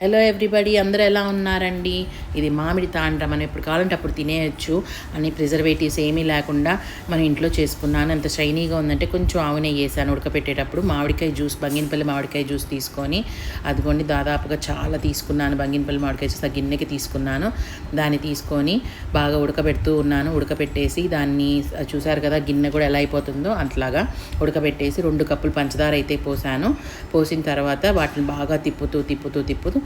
Hello everybody అందరూ ఎలా ఉన్నారండి? ఇది మామిడి తాండ్ర. మనం ఎప్పుడు కావాలంటే అప్పుడు తినేయచ్చు. అని ప్రిజర్వేటివ్స్ ఏమీ లేకుండా మన ఇంట్లో చేసుకున్నాను. అంత షైనీగా ఉందంటే కొంచెం ఆవు నెయ్యి వేసాను ఉడకపెట్టేటప్పుడు. మామిడికాయ జ్యూస్ బంగినపల్లి మామిడికాయ జ్యూస్ తీసుకొని అదిగోండి దాదాపుగా చాలా తీసుకున్నాను. బంగినపల్లి మామిడికాయ జ్యూస్ ఆ గిన్నెకి తీసుకున్నాను. దాన్ని తీసుకొని బాగా ఉడకబెడుతూ ఉన్నాను. ఉడకబెట్టేసి దాన్ని చూసారు కదా గిన్నె కూడా ఎలా అయిపోతుందో అట్లాగా ఉడకబెట్టేసి రెండు కప్పులు పంచదార అయితే పోసాను. పోసిన తర్వాత వాటిని బాగా తిప్పుతూ తిప్పుతూ తిప్పుతూ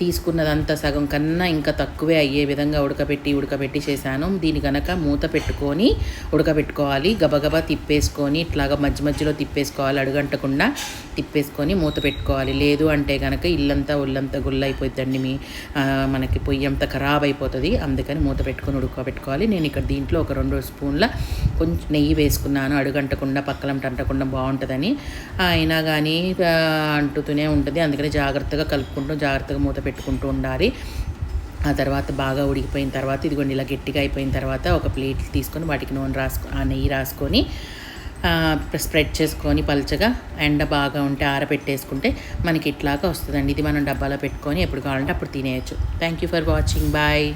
తీసుకున్నదంతా సగం కన్నా ఇంకా తక్కువే అయ్యే విధంగా ఉడకబెట్టి ఉడకబెట్టి చేశాను. దీని కనుక మూత పెట్టుకొని ఉడకబెట్టుకోవాలి. గబగబా తిప్పేసుకొని ఇట్లాగా మధ్య మధ్యలో తిప్పేసుకోవాలి. అడుగంటకుండా తిప్పేసుకొని మూత పెట్టుకోవాలి. లేదు అంటే కనుక ఇల్లంతా ఒళ్ళంతా గుల్ల మీ మనకి పొయ్యి అంతా ఖరాబ్ అయిపోతుంది. అందుకని మూత పెట్టుకొని ఉడకబెట్టుకోవాలి. నేను ఇక్కడ దీంట్లో ఒక రెండు స్పూన్ల కొంచెం నెయ్యి వేసుకున్నాను. అడుగంటకుండా పక్కలంట అంటకుండా బాగుంటుందని. అయినా కానీ అంటుతూనే ఉంటుంది. అందుకని జాగ్రత్తగా కలుపుకుంటూ జాగ్రత్తగా మూత పెట్టుకుంటూ ఉండాలి. ఆ తర్వాత బాగా ఉడికిపోయిన తర్వాత ఇదిగోండి ఇలా గట్టిగా అయిపోయిన తర్వాత ఒక ప్లేట్ తీసుకొని వాటికి నూనె రాసుకో ఆ నెయ్యి రాసుకొని స్ప్రెడ్ చేసుకొని పలచగా ఎండ బాగా ఉంటే ఆరబెట్టేసుకుంటే మనకి ఇట్లాగా వస్తుందండి. ఇది మనం డబ్బాలో పెట్టుకొని ఎప్పుడు కావాలంటే అప్పుడు తినేయచ్చు. Thank you for watching bye